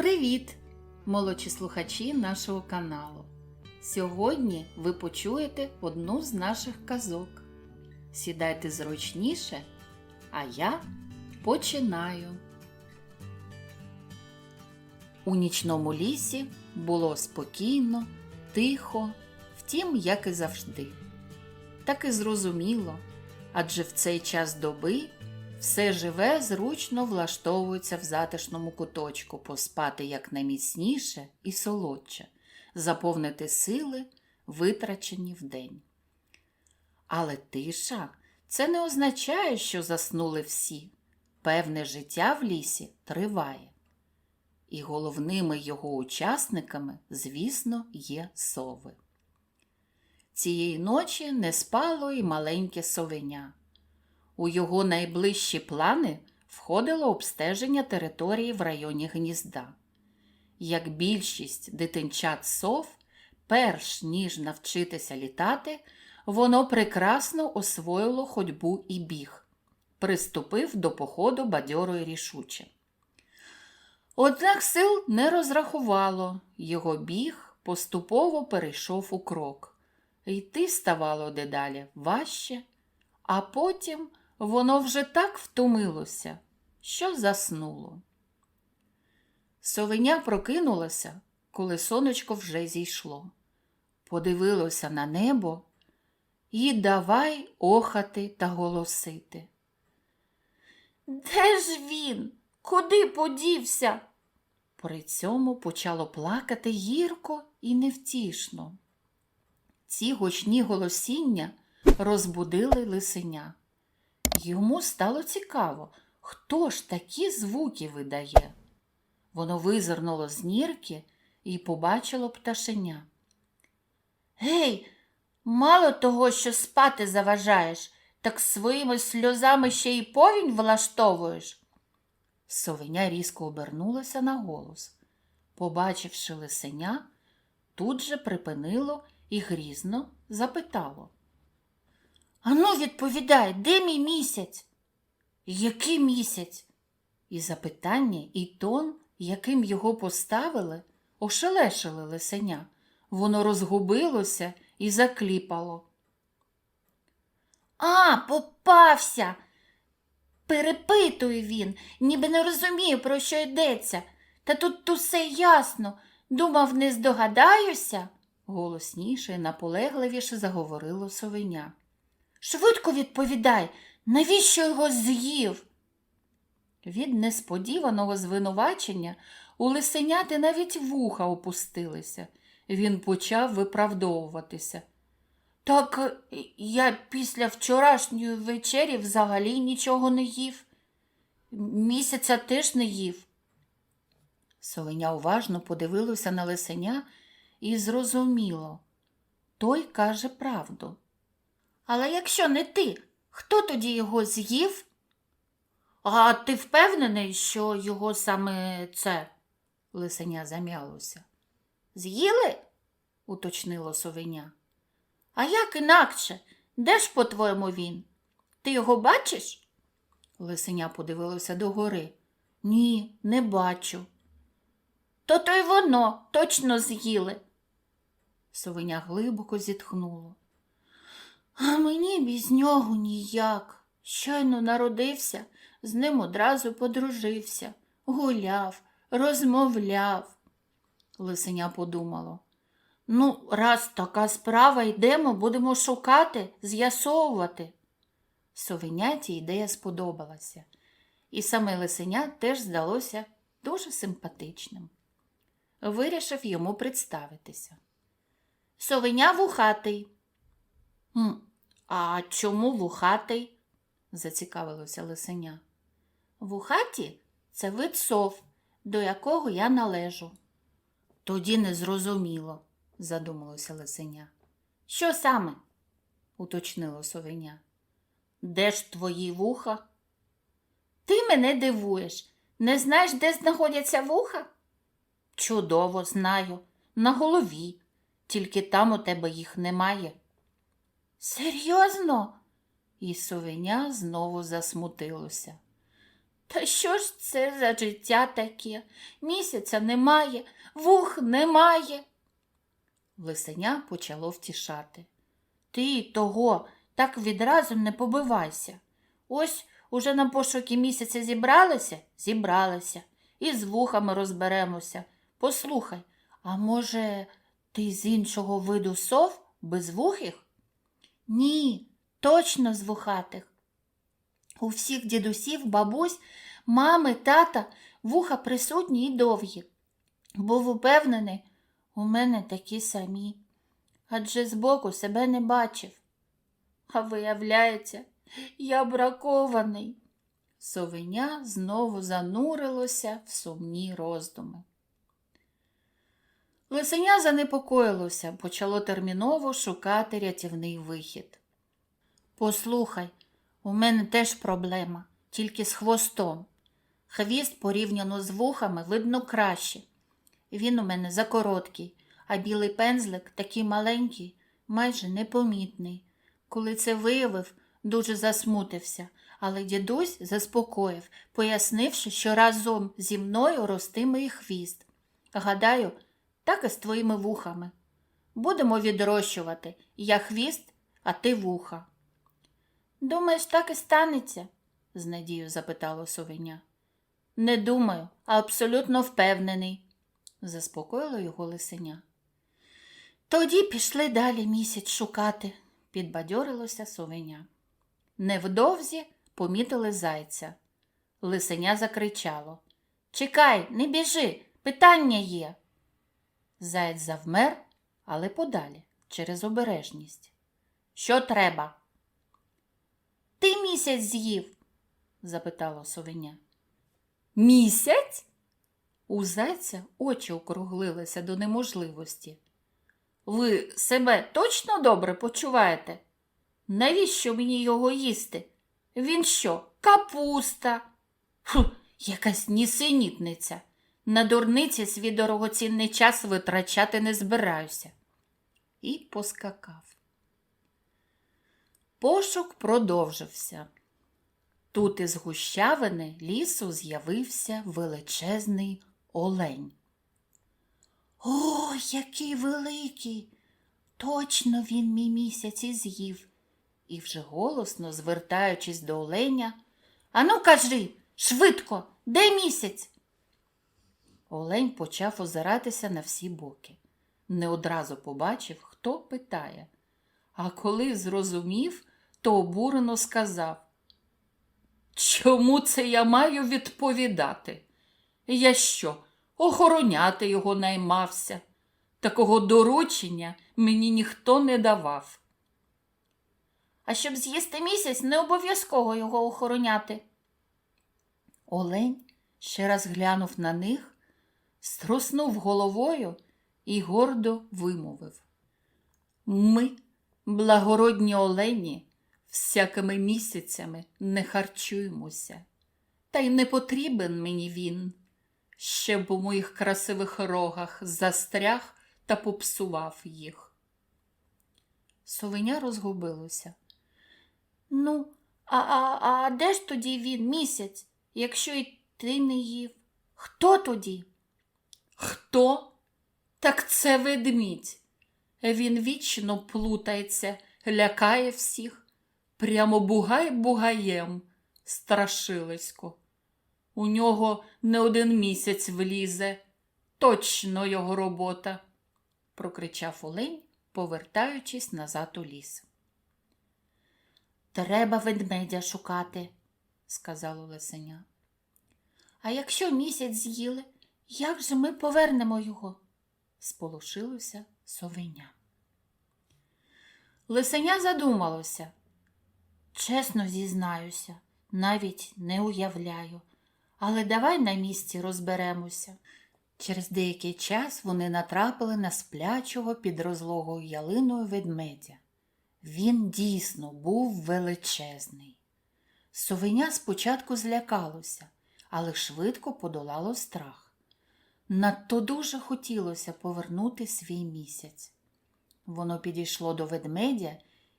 Привіт, молодші слухачі нашого каналу. Сьогодні ви почуєте одну з наших казок. Сідайте зручніше, а я починаю. У нічному лісі було спокійно, тихо, втім, як і завжди. Так і зрозуміло, адже в цей час доби все живе зручно влаштовується в затишному куточку поспати якнайміцніше і солодше, заповнити сили, витрачені вдень. Але тиша це не означає, що заснули всі. Певне життя в лісі триває. І головними його учасниками, звісно, є сови. Цієї ночі не спало і маленьке совеня. У його найближчі плани входило обстеження території в районі гнізда. Як більшість дитинчат сов, перш ніж навчитися літати, воно прекрасно освоїло ходьбу і біг, приступив до походу бадьоро й рішуче. Однак сил не розрахувало, його біг поступово перейшов у крок. Йти ставало дедалі важче, а потім воно вже так втомилося, що заснуло. Совеня прокинулося, коли сонечко вже зійшло. Подивилося на небо і давай охати та голосити. Де ж він? Куди подівся? При цьому почало плакати гірко і невтішно. Ці гучні голосіння розбудили лисеня. Йому стало цікаво, хто ж такі звуки видає. Воно визирнуло з нірки і побачило пташеня. Гей, мало того, що спати заважаєш, так своїми сльозами ще й повінь влаштовуєш. Совеня різко обернулася на голос. Побачивши лисеня, тут же припинило і грізно запитало. Ану, відповідай, де мій місяць? Який місяць? І запитання, і тон, яким його поставили, ошелешили лисеня. Воно розгубилося і закліпало. А, попався. Перепитує він, ніби не розуміє, про що йдеться. Та тут усе ясно. Думав, не здогадаюся, голосніше і наполегливіше заговорило совеня. Швидко відповідай, навіщо його з'їв? Від несподіваного звинувачення у лисеняти навіть вуха опустилися. Він почав виправдовуватися. Так я після вчорашньої вечері взагалі нічого не їв. Місяця теж не їв. Совеня уважно подивилося на лисеня і зрозуміло. Той каже правду. Але якщо не ти, хто тоді його з'їв? А ти впевнений, що його саме це? Лисеня зам'ялося. З'їли? уточнило совеня. А як інакше? Де ж, по-твоєму, він? Ти його бачиш? Лисеня подивилося догори. Ні, не бачу. То то й воно точно з'їли. Совеня глибоко зітхнуло. А мені без нього ніяк. Щойно народився, з ним одразу подружився, гуляв, розмовляв. Лисеня подумало. Ну, раз така справа йдемо, будемо шукати, з'ясовувати. Совеняті ідея сподобалася, і саме лисеня теж здалося дуже симпатичним. Вирішив йому представитися. Совеня вухатий. «Хм, А чому вухатий? зацікавилося лисеня. Вухаті це вид сов, до якого я належу. Тоді не зрозуміло, задумалося лисеня. Що саме? уточнило совеня. Де ж твої вуха? Ти мене дивуєш. Не знаєш, де знаходяться вуха? Чудово знаю, на голові, тільки там у тебе їх немає. Серйозно? І совеня знову засмутилося. Та що ж це за життя таке? Місяця немає, вух немає. Лисеня почало втішати. Ти того так відразу не побивайся. Ось уже на пошуки місяця зібралися? Зібралися. І з вухами розберемося. Послухай, а може, ти з іншого виду сов без вухих? Ні, точно з вухатих. У всіх дідусів, бабусь, мами, тата вуха присутні і довгі. Був упевнений, у мене такі самі. Адже збоку себе не бачив. А виявляється, я бракований. Совеня знову занурилося в сумні роздуми. Лисеня занепокоїлося, почало терміново шукати рятівний вихід. Послухай, у мене теж проблема, тільки з хвостом. Хвіст порівняно з вухами видно краще. Він у мене закороткий, а білий пензлик такий маленький, майже непомітний. Коли це виявив, дуже засмутився, але дідусь заспокоїв, пояснивши, що разом зі мною ростиме і хвіст. Гадаю, так і з твоїми вухами. Будемо відрощувати я хвіст, а ти вуха. Думаєш, так і станеться? з надією запитало совеня. Не думаю, а абсолютно впевнений, заспокоїло його лисеня. Тоді пішли далі місяць шукати, підбадьорилося совеня. Невдовзі помітили зайця. Лисеня закричало Чекай, не біжи, питання є. Заєць завмер, але подалі, через обережність. Що треба? Ти місяць з'їв? запитало совеня. Місяць? У зайця очі округлилися до неможливості. Ви себе точно добре почуваєте? Навіщо мені його їсти? Він що, капуста? Фу, якась нісенітниця. На дурниці свій дорогоцінний час витрачати не збираюся. І поскакав. Пошук продовжився. Тут із гущавини лісу з'явився величезний олень. О, який великий! Точно він мій місяць і з'їв. І вже голосно, звертаючись до оленя, Ану, кажи, швидко, де місяць? Олень почав озиратися на всі боки. Не одразу побачив, хто питає. А коли зрозумів, то обурено сказав Чому це я маю відповідати? Я що, охороняти його наймався? Такого доручення мені ніхто не давав. А щоб з'їсти місяць, не обов'язково його охороняти. Олень ще раз глянув на них, струснув головою і гордо вимовив. Ми, благородні олені, всякими місяцями не харчуємося, та й не потрібен мені він, щоб у моїх красивих рогах застряг та попсував їх. Совеня розгубилося. Ну, а, а, а де ж тоді він місяць, якщо й ти не їв? Хто тоді? Хто? Так це ведмідь. Він вічно плутається, лякає всіх, прямо бугай бугаєм, страшилисько. У нього не один місяць влізе, точно його робота, прокричав Олень, повертаючись назад у ліс. Треба ведмедя шукати, сказало лисеня. А якщо місяць з'їли, як же ми повернемо його? сполошилося совеня. Лисеня задумалося. Чесно зізнаюся, навіть не уявляю, але давай на місці розберемося. Через деякий час вони натрапили на сплячого під розлогою ялиною ведмедя. Він дійсно був величезний. Совеня спочатку злякалося, але швидко подолало страх. Надто дуже хотілося повернути свій місяць. Воно підійшло до ведмедя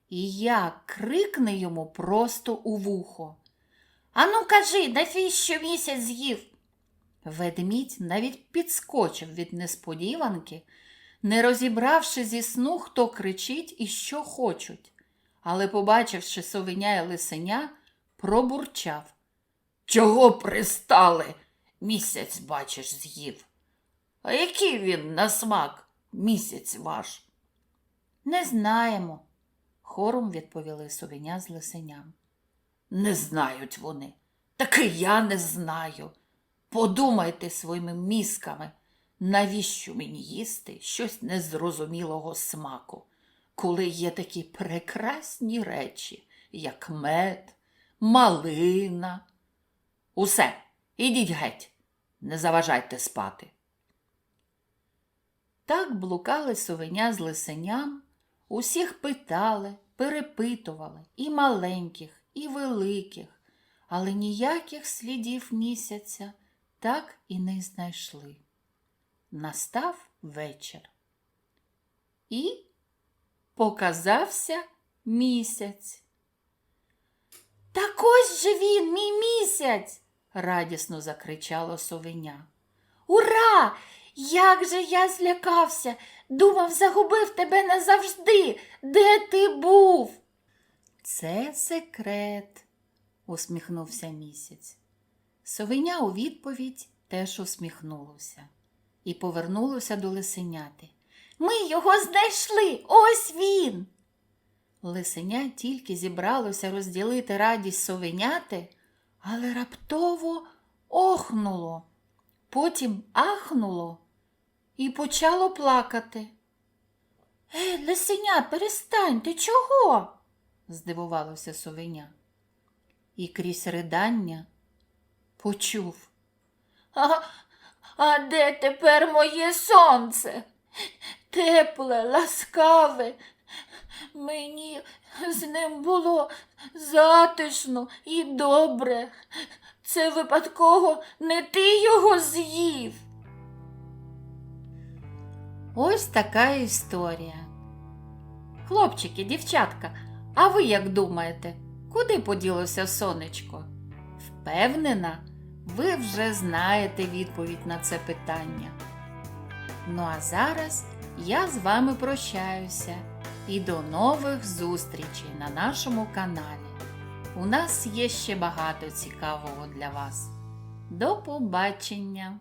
і як крикне йому просто у вухо. Ану кажи, навіщо місяць з'їв? Ведмідь навіть підскочив від несподіванки, не розібравши зі сну, хто кричить і що хочуть, але, побачивши совеня і лисеня, пробурчав. Чого пристали? Місяць, бачиш, з'їв. А який він на смак, місяць ваш? Не знаємо, хором відповіли совеня з лисеням. Не знають вони, так і я не знаю. Подумайте своїми мізками, навіщо мені їсти щось незрозумілого смаку, коли є такі прекрасні речі, як мед, малина. Усе, ідіть геть, не заважайте спати. Так блукали совеня з лисеням, усіх питали, перепитували і маленьких, і великих, але ніяких слідів місяця так і не знайшли. Настав вечір. І показався місяць. Так ось же він, мій місяць, радісно закричало совеня. Ура! Як же я злякався! Думав, загубив тебе назавжди. Де ти був? Це секрет, усміхнувся місяць. Совеня у відповідь теж усміхнулося і повернулося до лисеняти. Ми його знайшли, ось він. Лисеня тільки зібралося розділити радість совеняти, але раптово охнуло, потім ахнуло і почало плакати. Ей, лисеня, перестань, ти чого? здивувалося совеня. І крізь ридання почув. А, а де тепер моє сонце? Тепле, ласкаве. Мені з ним було затишно і добре. Це випадково не ти його з'їв. Ось така історія. Хлопчики, дівчатка, а ви як думаєте, куди поділося сонечко? Впевнена, ви вже знаєте відповідь на це питання. Ну а зараз я з вами прощаюся і до нових зустрічей на нашому каналі. У нас є ще багато цікавого для вас. До побачення!